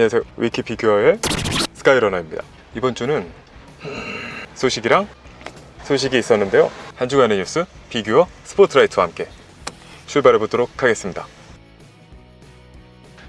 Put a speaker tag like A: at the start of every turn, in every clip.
A: 안녕하세요. 위키 피규어의 스카이러너입니다. 이번 주는 소식이랑 소식이 있었는데요. 한 주간의 뉴스 피규어 스포트라이트와 함께 출발해 보도록 하겠습니다.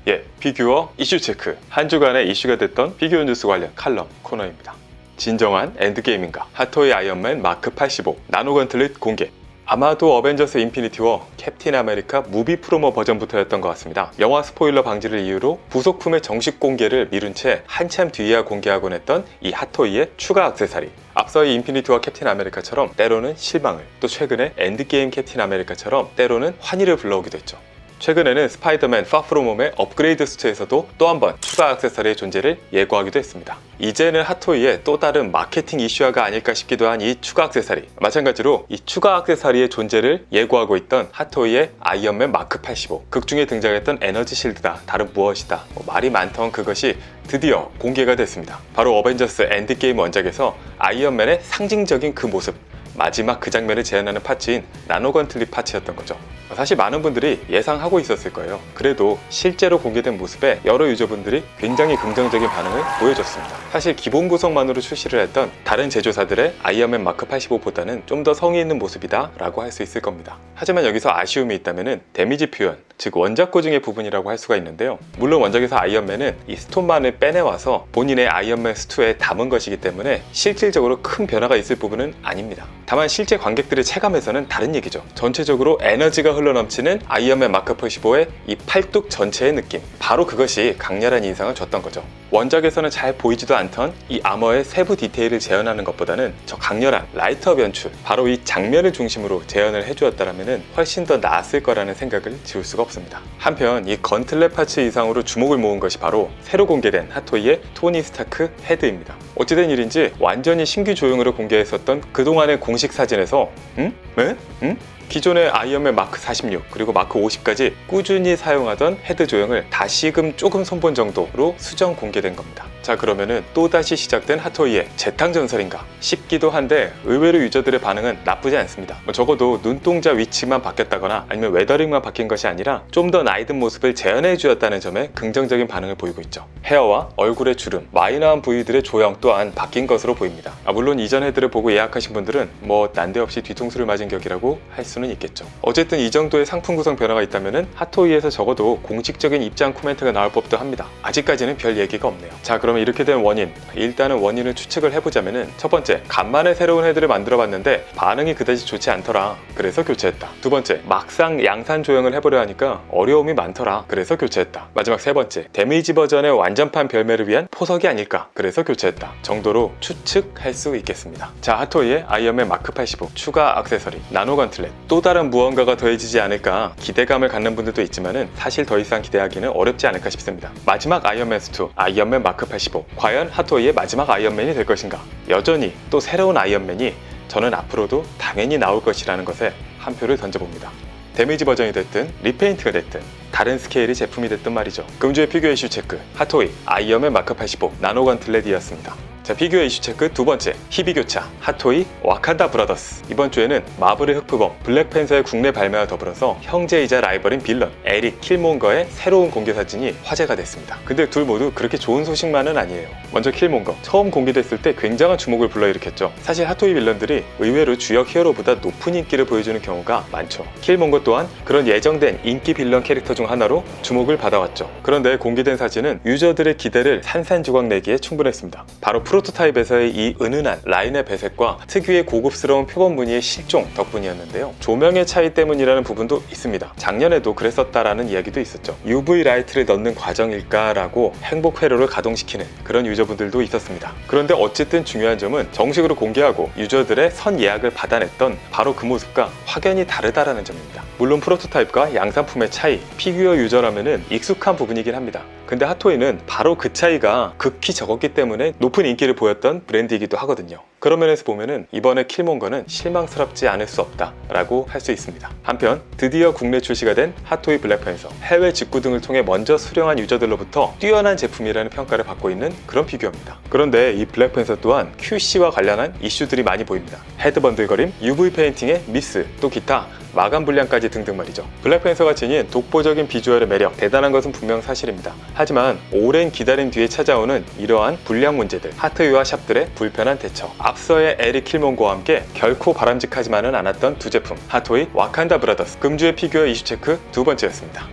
A: 예, 피규어 이슈 체크. 한 주간의 이슈가 됐던 피규어 뉴스 관련 칼럼 코너입니다. 진정한 엔드게임인가? 핫토이 아이언맨 마크 85 나노 건틀릿 공개. 아마도 어벤져스 인피니티 워 캡틴 아메리카 무비 프로모 버전부터였던 것 같습니다. 영화 스포일러 방지를 이유로 부속품의 정식 공개를 미룬 채 한참 뒤에야 공개하곤 했던 이 핫토이의 추가 액세서리. 앞서 이 인피니티와 캡틴 아메리카처럼 때로는 실망을, 또 최근에 엔드게임 캡틴 아메리카처럼 때로는 환희를 불러오기도 했죠. 최근에는 스파이더맨 파프로몸의 업그레이드 수트에서도 또 한 번 추가 액세서리의 존재를 예고하기도 했습니다. 이제는 핫토이의 또 다른 마케팅 이슈화가 아닐까 싶기도 한 이 추가 액세서리. 마찬가지로 이 추가 액세서리의 존재를 예고하고 있던 핫토이의 아이언맨 마크 85. 극 중에 등장했던 에너지 실드다. 다른 무엇이다. 뭐 말이 많던 그것이 드디어 공개가 됐습니다. 바로 어벤져스 엔드게임 원작에서 아이언맨의 상징적인 그 모습. 마지막 그 장면을 재현하는 파츠인 나노건틀리 파츠였던 거죠. 사실 많은 분들이 예상하고 있었을 거예요. 그래도 실제로 공개된 모습에 여러 유저분들이 굉장히 긍정적인 반응을 보여줬습니다. 사실 기본 구성만으로 출시를 했던 다른 제조사들의 아이언맨 마크 85보다는 좀 더 성의 있는 모습이다 라고 할 수 있을 겁니다. 하지만 여기서 아쉬움이 있다면 데미지 표현, 즉 원작 고증의 부분이라고 할 수가 있는데요. 물론 원작에서 아이언맨은 이 스톤만을 빼내와서 본인의 아이언맨 스투에 담은 것이기 때문에 실질적으로 큰 변화가 있을 부분은 아닙니다. 다만 실제 관객들의 체감에서는 다른 얘기죠. 전체적으로 에너지가 흘러넘치는 아이언맨 마크 85의 이 팔뚝 전체의 느낌. 바로 그것이 강렬한 인상을 줬던 거죠. 원작에서는 잘 보이지도 않던 이 아머의 세부 디테일을 재현하는 것보다는 저 강렬한 라이트업 연출, 바로 이 장면을 중심으로 재현을 해주었다면 훨씬 더 나았을 거라는 생각을 지울 수가 없습니다. 한편 이 건틀렛 파츠 이상으로 주목을 모은 것이 바로 새로 공개된 핫토이의 토니 스타크 헤드입니다. 어찌된 일인지 완전히 신규 조형으로 공개했었던 그동안의 공식 사진에서 응? 왜? 응? 기존의 아이언맨 마크 46 그리고 마크 50까지 꾸준히 사용하던 헤드 조형을 다시금 조금 손본 정도로 수정 공개된 겁니다. 자 그러면은 또다시 시작된 핫토이의 재탕전설인가 싶기도 한데 의외로 유저들의 반응은 나쁘지 않습니다. 뭐 적어도 눈동자 위치만 바뀌었다거나 아니면 웨더링만 바뀐 것이 아니라 좀 더 나이든 모습을 재현해 주었다는 점에 긍정적인 반응을 보이고 있죠. 헤어와 얼굴의 주름, 마이너한 부위들의 조형 또한 바뀐 것으로 보입니다. 아, 물론 이전 헤드를 보고 예약하신 분들은 뭐 난데없이 뒤통수를 맞은 격이라고 할 수는 있겠죠. 어쨌든 이 정도의 상품 구성 변화가 있다면 핫토이에서 적어도 공식적인 입장 코멘트가 나올 법도 합니다. 아직까지는 별 얘기가 없네요. 자 그 러면 이렇게 된 원인 일단은 원인을 추측을 해보자면은 첫 번째 간만에 새로운 헤드를 만들어 봤는데 반응이 그다지 좋지 않더라. 그래서 교체했다. 두 번째 막상 양산 조형을 해보려 하니까 어려움이 많더라. 그래서 교체했다. 마지막 세 번째 데미지 버전의 완전판 별매를 위한 포석이 아닐까. 그래서 교체했다. 정도로 추측할 수 있겠습니다. 자 핫토이의 아이언맨 마크 85 추가 액세서리 나노 건틀렛 또 다른 무언가가 더해지지 않을까 기대감을 갖는 분들도 있지만은 사실 더 이상 기대하기는 어렵지 않을까 싶습니다. 마지막 아이언맨 스투 아이언맨 마크 85 과연 핫토이의 마지막 아이언맨이 될 것인가? 여전히 또 새로운 아이언맨이 저는 앞으로도 당연히 나올 것이라는 것에 한 표를 던져봅니다. 데미지 버전이 됐든 리페인트가 됐든 다른 스케일의 제품이 됐든 말이죠. 금주의 피규어 이슈 체크 핫토이 아이언맨 마크 85 나노 건틀렛이었습니다. 자 피규어 이슈 체크 두 번째 희비 교차 핫토이 와칸다 브라더스 이번 주에는 마블의 흑표범 블랙팬서의 국내 발매와 더불어서 형제이자 라이벌인 빌런 에릭 킬몬거의 새로운 공개 사진이 화제가 됐습니다. 근데 둘 모두 그렇게 좋은 소식만은 아니에요. 먼저 킬몬거 처음 공개됐을 때 굉장한 주목을 불러일으켰죠. 사실 핫토이 빌런들이 의외로 주역 히어로보다 높은 인기를 보여주는 경우가 많죠. 킬몬거 또한 그런 예정된 인기 빌런 캐릭터 중 하나로 주목을 받아왔죠. 그런데 공개된 사진은 유저들의 기대를 산산조각 내기에 충분했습니다. 바로 프로토타입에서의 이 은은한 라인의 배색과 특유의 고급스러운 표범 무늬의 실종 덕분이었는데요. 조명의 차이 때문이라는 부분도 있습니다. 작년에도 그랬었다라는 이야기도 있었죠. UV 라이트를 넣는 과정일까라고 행복 회로를 가동시키는 그런 유저분들도 있었습니다. 그런데 어쨌든 중요한 점은 정식으로 공개하고 유저들의 선 예약을 받아냈던 바로 그 모습과 확연히 다르다라는 점입니다. 물론 프로토타입과 양산품의 차이, 피규어 유저라면은 익숙한 부분이긴 합니다. 근데 핫토이는 바로 그 차이가 극히 적었기 때문에 높은 인기를 보였던 브랜드이기도 하거든요. 그런 면에서 보면은 이번에 킬몬거는 실망스럽지 않을 수 없다라고 할 수 있습니다. 한편 드디어 국내 출시가 된 핫토이 블랙팬서 해외 직구 등을 통해 먼저 수령한 유저들로부터 뛰어난 제품이라는 평가를 받고 있는 그런 피규어입니다. 그런데 이 블랙팬서 또한 QC와 관련한 이슈들이 많이 보입니다. 헤드 번들거림, UV 페인팅의 미스, 또 기타 마감 분량까지 등등 말이죠. 블랙팬서가 지닌 독보적인 비주얼의 매력, 대단한 것은 분명 사실입니다. 하지만 오랜 기다림 뒤에 찾아오는 이러한 불량 문제들, 하트유와 샵들의 불편한 대처, 앞서의 에릭 킬몬과 함께 결코 바람직하지만은 않았던 두 제품, 하토이 와칸다 브라더스, 금주의 피규어 이슈 체크 두 번째였습니다.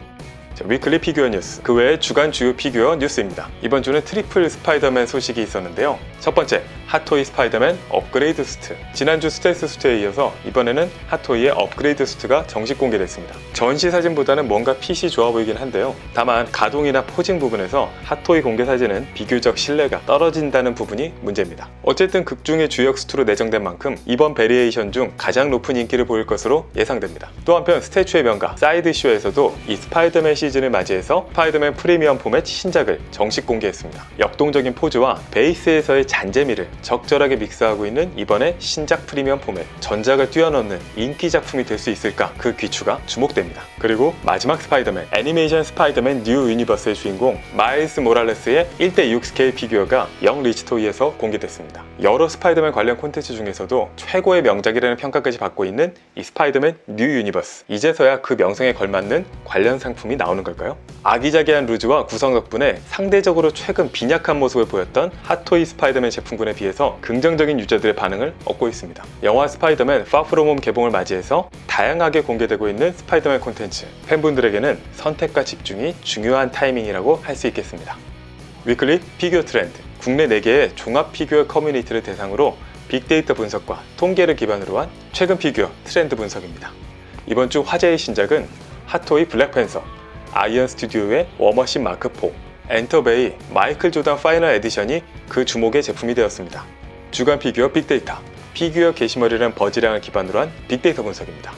A: 자, 위클리 피규어 뉴스 그 외에 주간 주요 피규어 뉴스입니다. 이번 주는 트리플 스파이더맨 소식이 있었는데요. 첫 번째 핫토이 스파이더맨 업그레이드 수트 지난주 스텔스 수트에 이어서 이번에는 핫토이의 업그레이드 수트가 정식 공개됐습니다. 전시 사진보다는 뭔가 핏이 좋아 보이긴 한데요. 다만 가동이나 포징 부분에서 핫토이 공개 사진은 비교적 신뢰가 떨어진다는 부분이 문제입니다. 어쨌든 극중의 주역 수트로 내정된 만큼 이번 베리에이션 중 가장 높은 인기를 보일 것으로 예상됩니다. 또 한편 스태츄의 명가 사이드 쇼에서도 이 스파이더맨 시 즌을 맞이해서 스파이더맨 프리미엄 포맷 신작을 정식 공개했습니다. 역동적인 포즈와 베이스에서의 잔재미를 적절하게 믹스하고 있는 이번의 신작 프리미엄 포맷 전작을 뛰어넘는 인기 작품이 될 수 있을까 그 귀추가 주목됩니다. 그리고 마지막 스파이더맨 애니메이션 스파이더맨 뉴 유니버스의 주인공 마일스 모랄레스의 1대6 스케일 피규어가 영 리치토이에서 공개됐습니다. 여러 스파이더맨 관련 콘텐츠 중에서도 최고의 명작이라는 평가까지 받고 있는 이 스파이더맨 뉴 유니버스 이제서야 그 명성에 걸맞는 관련 상품이 나오는 걸까요? 아기자기한 루즈와 구성 덕분에 상대적으로 최근 빈약한 모습을 보였던 핫토이 스파이더맨 제품군에 비해서 긍정적인 유저들의 반응을 얻고 있습니다. 영화 스파이더맨 파프롬홈 개봉을 맞이해서 다양하게 공개되고 있는 스파이더맨 콘텐츠 팬분들에게는 선택과 집중이 중요한 타이밍이라고 할 수 있겠습니다. 위클리 피규어 트렌드 국내 4개의 종합 피규어 커뮤니티를 대상으로 빅데이터 분석과 통계를 기반으로 한 최근 피규어 트렌드 분석입니다. 이번 주 화제의 신작은 핫토이 블랙팬서, 아이언 스튜디오의 워머신 마크4, 엔터베이 마이클 조단 파이널 에디션이 그 주목의 제품이 되었습니다. 주간 피규어 빅데이터, 피규어 게시머리라는 버즈량을 기반으로 한 빅데이터 분석입니다.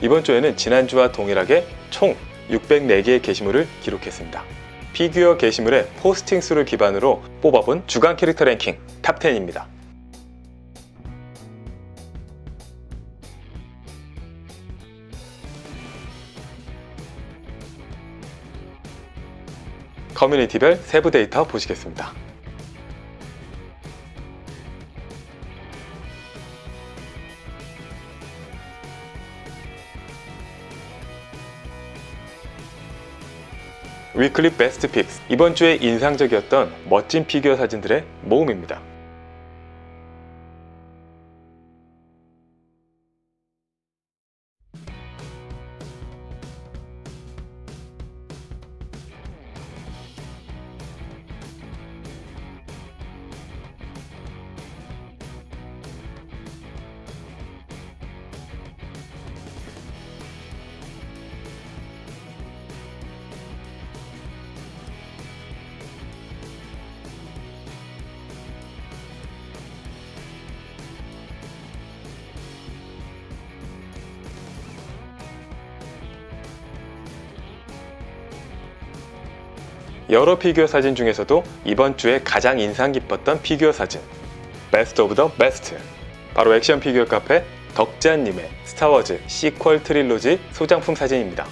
A: 이번 주에는 지난주와 동일하게 총 604개의 게시물을 기록했습니다. 피규어 게시물의 포스팅 수를 기반으로 뽑아본 주간 캐릭터 랭킹 탑 10입니다. 커뮤니티별 세부 데이터 보시겠습니다. 위클리 베스트 픽스 이번 주에 인상적이었던 멋진 피규어 사진들의 모음입니다. 여러 피규어 사진 중에서도 이번 주에 가장 인상 깊었던 피규어 사진 베스트 오브 더 베스트 바로 액션 피규어 카페 덕지안님의 스타워즈 시퀄 트릴로지 소장품 사진입니다.